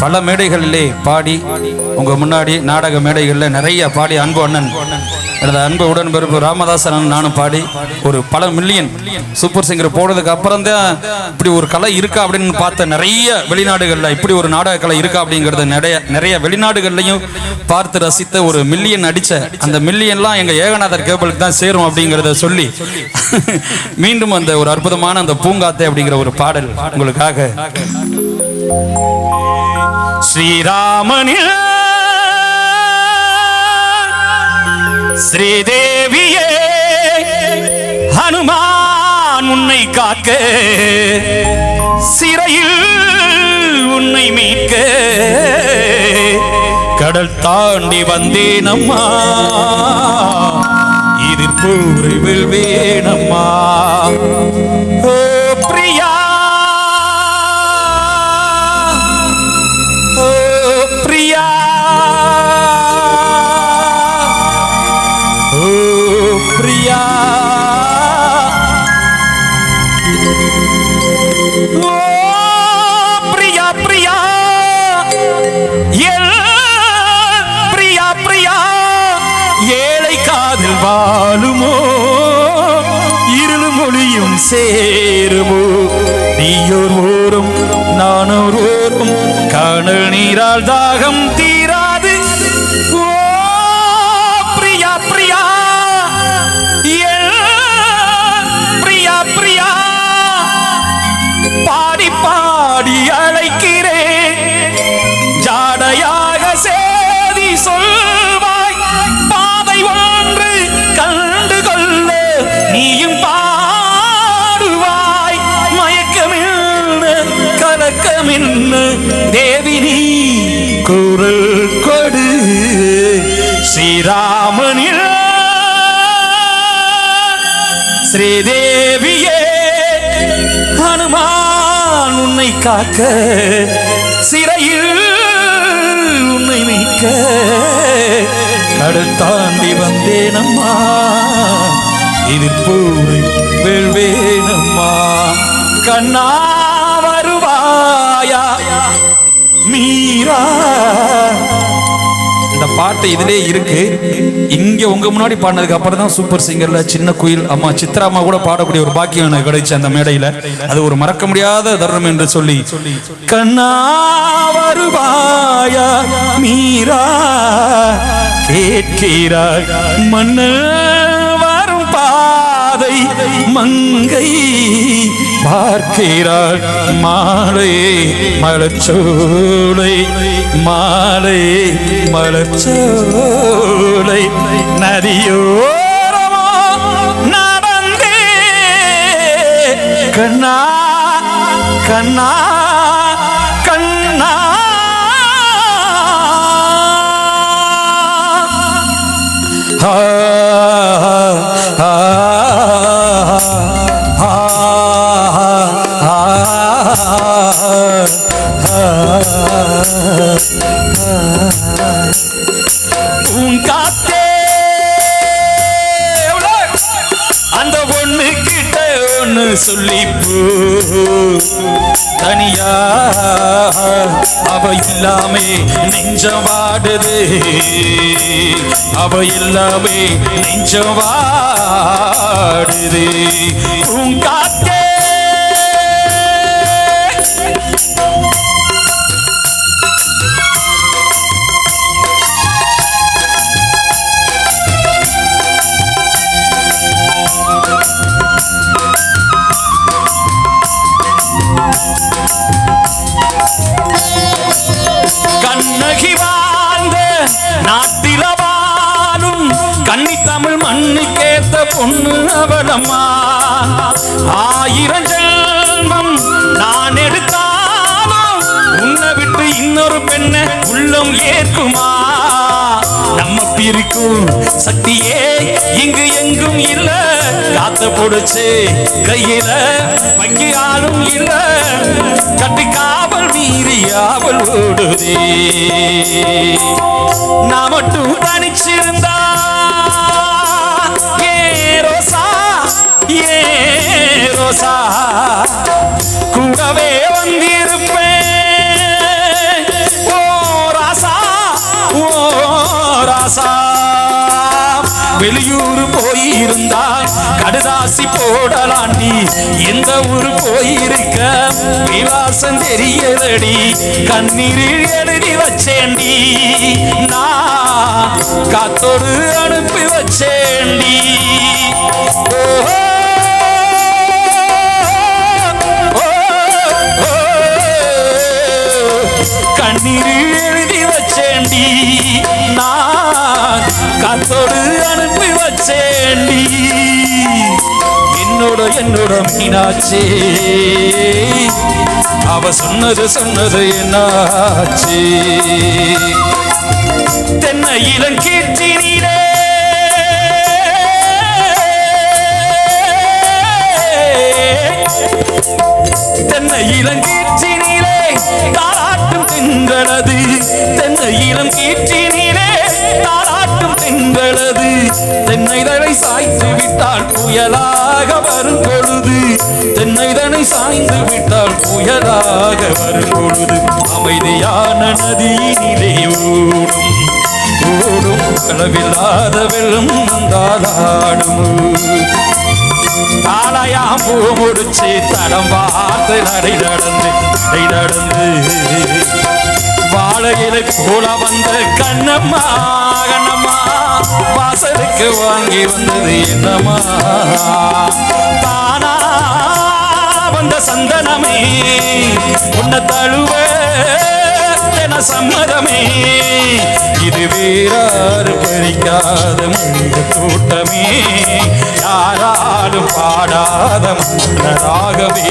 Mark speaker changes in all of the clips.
Speaker 1: பல மேடைகளிலே பாடி உங்க முன்னாடி நாடக மேடைகளில் நிறைய பாடி அன்பு அண்ணன். எனது அன்பு உடன்பிறப்பு ராமதாசன் நானும் பாடி ஒரு பல மில்லியன் சூப்பர் சிங்கர் போனதுக்கு அப்புறம் தான் இப்படி ஒரு கலை இருக்கா அப்படின்னு பார்த்த நிறைய வெளிநாடுகளில் இப்படி ஒரு நாடக கலை இருக்கா அப்படிங்கிறது நிறைய நிறைய வெளிநாடுகள்லையும் பார்த்து ரசித்த ஒரு மில்லியன் அடிச்ச அந்த மில்லியன்லாம் எங்க ஏகநாதர் கேபிளுக்கு தான் சேரும் அப்படிங்கிறத சொல்லி மீண்டும் அந்த ஒரு அற்புதமான அந்த பூங்காத்தை அப்படிங்கிற ஒரு பாடல் உங்களுக்காக. ஸ்ரீராமனில் ஸ்ரீதேவியே ஹனுமான் உன்னை காக்க சிறையில் உன்னை மீட்க. கடல் தாண்டி வந்தேன் அம்மா பூரிவில் வேணம்மா ஓ பிரியா காணல் நீரால் தாகம் ஸ்ரீராமனில் ஸ்ரீதேவியே ஹனுமான் உன்னை காக்க சிறையில் உன்னை மீட்க. கடல் தாண்டி வந்தேனம்மா பூரி வெல்வேனம்மா. கண்ணா வருவாயா மீரா. பாட்டு இதிலே இருக்கு. இங்க உங்க முன்னாடி பாடினதுக்கு அப்புறம் தான் சூப்பர் சிங்கர்ல சின்ன குயில் அம்மா சித்ராமா கூட பாடக்கூடிய ஒரு பாக்கியம் எனக்கு கிடைச்சு அந்த மேடையில. அது ஒரு மறக்க முடியாத தருணம் என்று சொல்லி. கண்ணா வருவாயா மீரா கேட்கிறாய் மன்னர் பாதை மங்கை பார்க்கிறாள் மாலை மலச்சோலை மாலை மலச்சோலை நதியோரமா நடந்தே. கண்ணா கண்ணா கண்ணா. ஆ. ஆ பூங்காத்தே அந்த பொண்ணு கிட்ட ஒண்ணு சொல்லி போ. தனியா அவ இல்லாமே நெஞ்சம் வாடுது அவ இல்லாமே நெஞ்சம் வாடுது பூங்காத்தே கண்ணகி ஒன்று பொண்ணு அவளம்மா ஆயிரம் செல்வம் நான் எடுத்தாலும் உன்னை விட்டு இன்னொரு பெண்ணை உள்ளம் ஏற்குமா நம்ம பிரிக்கும் சக்தியே இங்கு எங்கும் இல்ல. காத்த புடிச்சு கையில வங்கி ஆளும் இல்ல. கட்டி காவல் மீறி ஆவல் ஓடுதே. நான் மட்டும் தனிச்சிருந்த ரோசா கூடவே வந்திருப்பேன். ஓ ராசா ஓ ராசா. வெளியூர் போயிருந்தா கடுதாசி போடலாண்டி எந்த ஊர் போயிருக்க? விலாசம் தெரியலடி. கண்ணீரில் எழுதி வச்சேண்டி நான் காத்தோடு அனுப்பி வச்சேண்டி கண்ணீர் எழுதி வச்சேண்டி நான் காத்தோடு அனுப்பி வச்சேண்டி என்னோட என்னோட மீனாச்சே. அவ சொன்னது சொன்னது என்னாச்சு. தென்னை இளங்கீற்றினீரே தென்னை இளங்கீற்றினிலே தென்னை இளங்கீற்றினிலே தாராட்டும் பெண்களது தென்னை தனை சாய்த்து விட்டால் புயலாக வரும் பொழுது. தென்னை தனை சாய்ந்து விட்டால் புயலாக வரும் பொழுது. அமைதியான நதியினிலே ஓடும் ஓடும். களவில்லாத வெள்ளம் வந்தாலாடும் தாளையாம் பூ முடிச்சு தடம் பார்த்து நடை நடந்து நடை நடந்து. வாழையில கூட வந்த கண்ணம்மா கண்ணம்மா. வாசலுக்கு வாங்கி வந்தது என்னம்மா? தானா வந்த சந்தனமே உன்னை தழுவே. என சம்மதமே. இது வேறாறு பறிக்காத மனித தோட்டமே. யாராலும் பாடாத மன்னராகவே.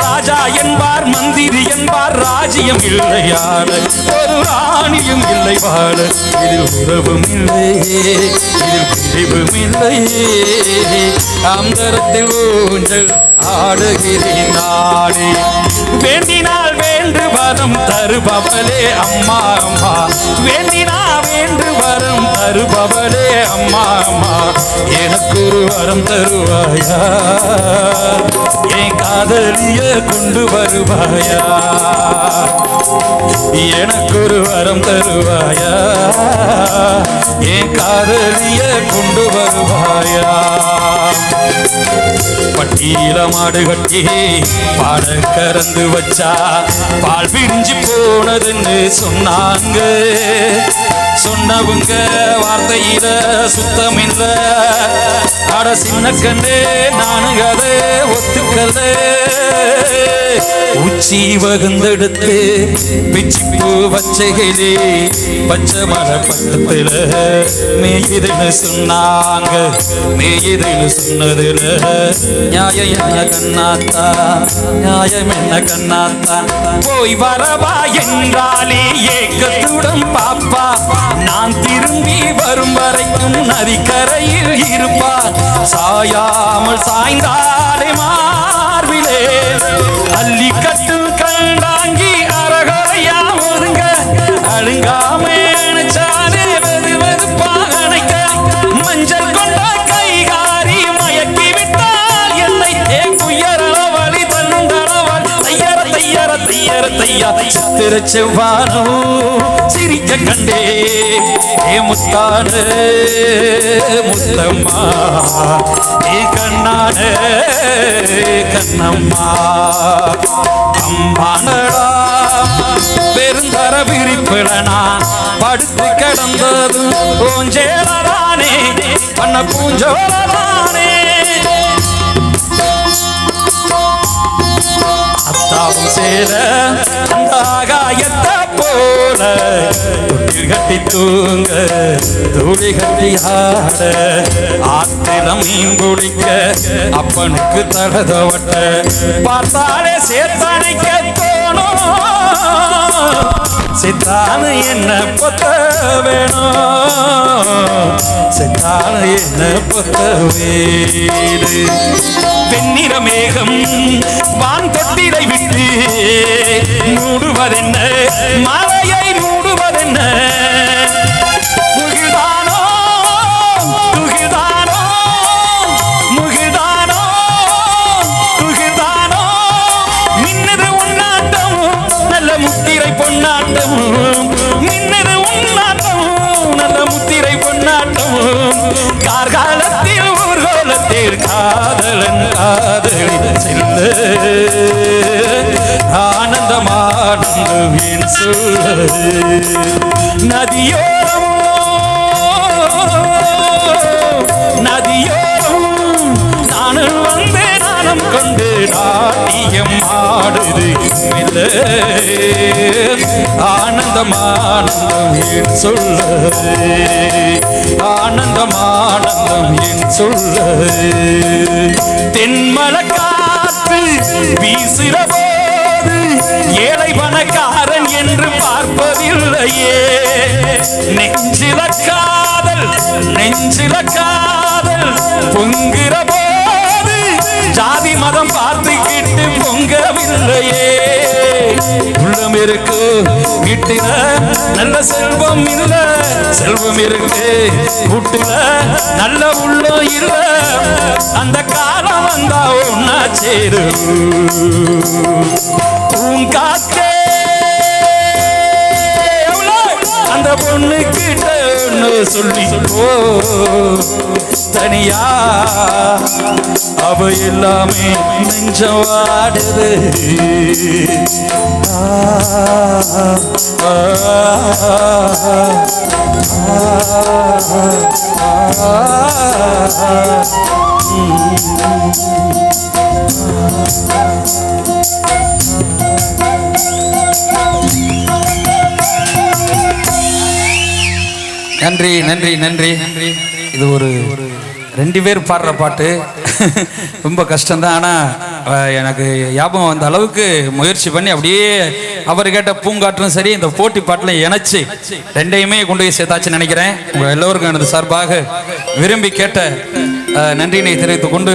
Speaker 1: ராஜா என்பார் மந்திரி என்பார் ராஜ்யம் இல்லையான ஒரு ராணியும் இல்லை வாழ இதில் உறவும் இல்லையே. இதில் பிரிவும் இல்லையே. அந்தரத்தில் ஊஞ்சல் ஆடுகிறேன் நாடே வேண்டினால் வேண்டு வரும் தருபவளே அம்மா அம்மா. வேண்டினா வேண்டு வரும் தருபவளே அம்மா அம்மா. எனக்கு ஒரு வரம் தருவாயா? என் காதலிய கொண்டு வருவாயா? எனக்கு ஒரு வரம் தருவாயா? என் காதலிய கொண்டு வருவாயா? பட்டியில மாடு கட்டி பாட கறந்து வச்சா பால் பிரிஞ்சு போனதுன்னு சொன்னாங்க. சொன்னவங்க வார்த்தையில சுத்தம் அட சின்ன கண்டு நானும் அதை ஒத்துக்கல. உச்சி வகுந்தெடுத்து பிச்சி வச்சைகளே பச்சை மர பக்கத்துல மேயுதுன்னு சொன்னாங்க மேயுதுன்னு சொன்னதுல. நியாயம் என்ன கண்ணாத்தா நியாயம் என்ன கண்ணாத்தா. போய் வரவா என்றாலே ஏக்கத்துடன் பாப்பா. நான் திரும்பி வரும் வரைக்கும் நதிக்கரையில் இருப்பா. சாயாமல் சாய்ந்தாலே மார்பிலே அள்ளி ஐயா தையா சித்திர சிரிக்க கண்டே ஏ முத்தானு முத்தம்மா ஏ கண்ணான கண்ணம்மா அம்மானடா பெருந்தர விரிப்பிடனா படுத்து கிடந்தது பூஞ்சேலதானே பண்ண பூஞ்சோலதானே அத்தாவும் சேர அந்த ஆகாயத்தை போல தொட்டில் கட்டி தூங்க தூளி கட்டி ஆட ஆத்திரம் மீன் குடிக்க அப்பனுக்கு தடதவட்ட பார்த்தாலே சேத்தனைக்க தோணும் சித்தானு என்ன பொத்த வேணும் சித்தானு என்ன பொத்த வேடு? வெண்ணிற மேகம் வான் தொட்டிலை விட்டு மூடுவதென்ன? மலையை மூடுவதென்ன? செல்ல ஆனந்தமானந்தவின் சொல்ல. நதியோரமோ நதியோரம் நானும் வந்து நானும் கொண்டு நாட்டியம் ஆடுது மெல்ல என் சொல்ல. ஆனந்தம் என் சொல்ல. தென்மலை பார்ப்பதில்லையே நெஞ்சில காதல் நெஞ்சில காதல் பொங்குற போது ஜாதி மதம் பார்த்துக்கிட்டு பொங்கவில்லையே. உள்ளம் இருக்கு வீட்டில நல்ல செல்வம் இல்ல செல்வம் இருக்கு வீட்டில நல்ல உள்ளம் இல்ல. அந்த காலம் வந்தா ஒன்னா சேரு பூங்காத்தே அந்த பொண்ணு கிட்ட சொல்லி போ தனியா அவ எல்லாமே நெஞ்சம் வாடுது ஆ, நன்றி நன்றி நன்றி. இது ஒரு ரெண்டு பேர் பாடுற பாட்டு. ரொம்ப கஷ்டம்தான். ஆனால் எனக்கு ஞாபகம் வந்த அளவுக்கு முயற்சி பண்ணி அப்படியே அவர் கேட்ட பூங்காற்றும் சரி இந்த போட்டி பாட்டில் இணைச்சு ரெண்டையுமே கொண்டு போய் சேர்த்தாச்சுன்னு நினைக்கிறேன். உங்கள் எல்லோருக்கும் எனது சார்பாக விரும்பி கேட்ட நன்றியினை தெரிவித்துக் கொண்டு